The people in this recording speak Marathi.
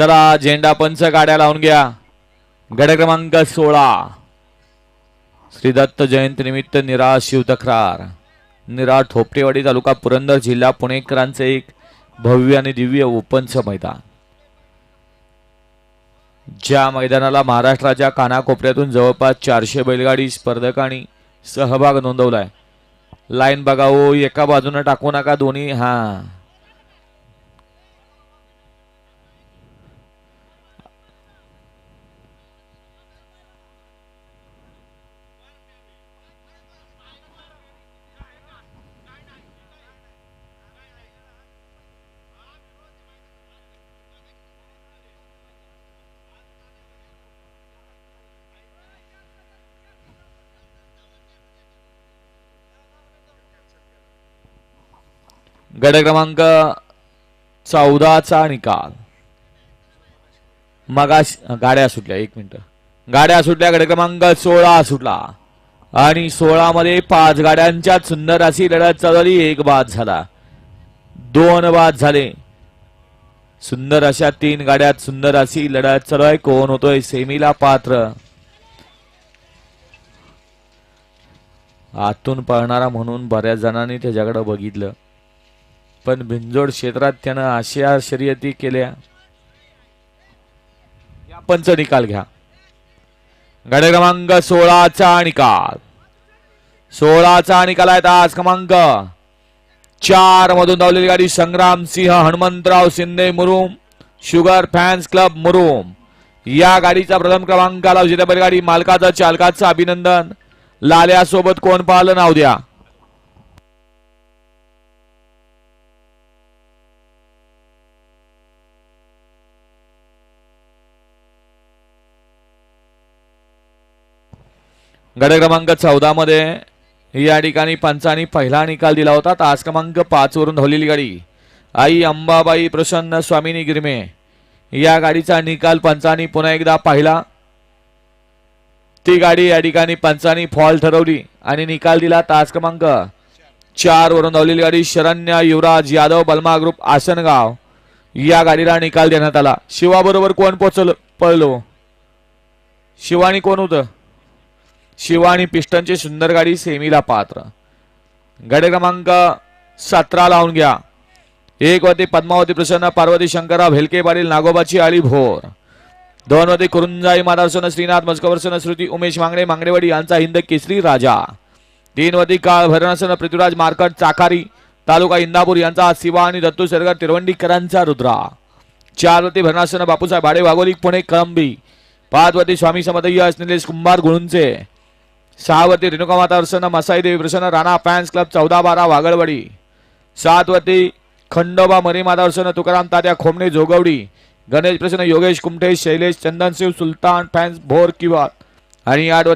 चला झेंडा पंच गाड्या लावून घ्या. गड क्रमांक सोळा. श्री दत्त जयंती निमित्त निरा शिवतक्रार निरा ठोपटेवाडी तालुका पुरंदर जिल्हा पुणेकरांचे एक भव्य आणि दिव्य ओपनचं मैदान. ज्या मैदानाला महाराष्ट्राच्या कानाकोपऱ्यातून जवळपास चारशे बैलगाडी स्पर्धकांनी सहभाग नोंदवलाय. लाईन बघा एका बाजूने टाकू नका दोन्ही. हा. गड क्रमांक चौदाचा निकाल. मगा गाड्या सुटल्या एक मिनिट. गाड्या सुटल्या गड क्रमांक सोळा सुटला. आणि सोळा मध्ये पाच गाड्यांच्या सुंदर अशी लढत चालवली एक बाद झाला. दोन बाद झाले. सुंदर अशा तीन गाड्यात सुंदर अशी लढत चालू आहे कोण होतोय सेमीला पात्र? आतून पळणारा म्हणून बऱ्याच जणांनी त्याच्याकडे बघितलं. पण भिंजोड क्षेत्रात त्यानं आशिया शर्यती केल्या. या पंच निकाल घ्या. गड क्रमांक सोळाचा निकाल. सोळाचा निकाल आहे आज क्रमांक चार मधून धावलेली गाडी संग्राम सिंह हनुमंतराव शिंदे मुरुम शुगर फॅन्स क्लब मुरुम. या गाडीचा प्रथम क्रमांकाला विजेत्या बैलगाडी मालकाचं चालकाचं अभिनंदन. लाल्यासोबत कोण पाहिलं? नाव द्या. गड क्रमांक चौदा मध्ये या ठिकाणी पंचानी पहिला निकाल दिला होता. तास क्रमांक पाच वरून धावलेली गाडी. आई अंबाबाई प्रसन्न स्वामिनी गिरमे. या गाडीचा निकाल पंचाने पुन्हा एकदा पाहिला. ती गाडी या ठिकाणी पंचानी फॉल ठरवली आणि निकाल दिला तास क्रमांक चार वरून धावलेली गाडी. शरण्य युवराज यादव बलमा ग्रुप आसनगाव या गाडीला निकाल देण्यात आला. शिवाबरोबर कोण पोचल पळलो? शिवानी कोण होतं? शिवा आणि पिस्टनची सुंदर गाडी सेमीला पात्र. गड क्रमांक सतरा लावून घ्या. एक वरती पद्मावती प्रसन्न पार्वती शंकरराव हेलके पाटील नागोबाची आळी भोर. दोन वरती कुरुंजाई माधारसन श्रीनाथ मस्कवरसन श्रुती उमेश मांगडे मांगडेवाडी यांचा हिंद केसरी राजा. तीन वरती काळ भरणासन पृथ्वीराज मार्कट चाकारी तालुका इंदापूर यांचा शिवा आणि दत्तू सरगर तिरवंडीकरांचा रुद्रा. चार वरती भरणासन बापूसाहेब भाडे वाघोली पुणे कळंबी. पाच वरती स्वामी समदय्य निलेश कुंभार गुळुंचे. सहावरती रेणुका माता अर्चना मसाई देवी प्रसन्न राणा फॅन्स क्लब चौदा बारा वागळवाडी. सातवरती खंडोबा मरी माता अर्चना तुकाराम तात्या खोमणे जोगवडी. गणेश प्रसन्न योगेश कुमठे शैलेश चंदनशिव सुलतान फॅन्स भोर किंवा आणि आठवरती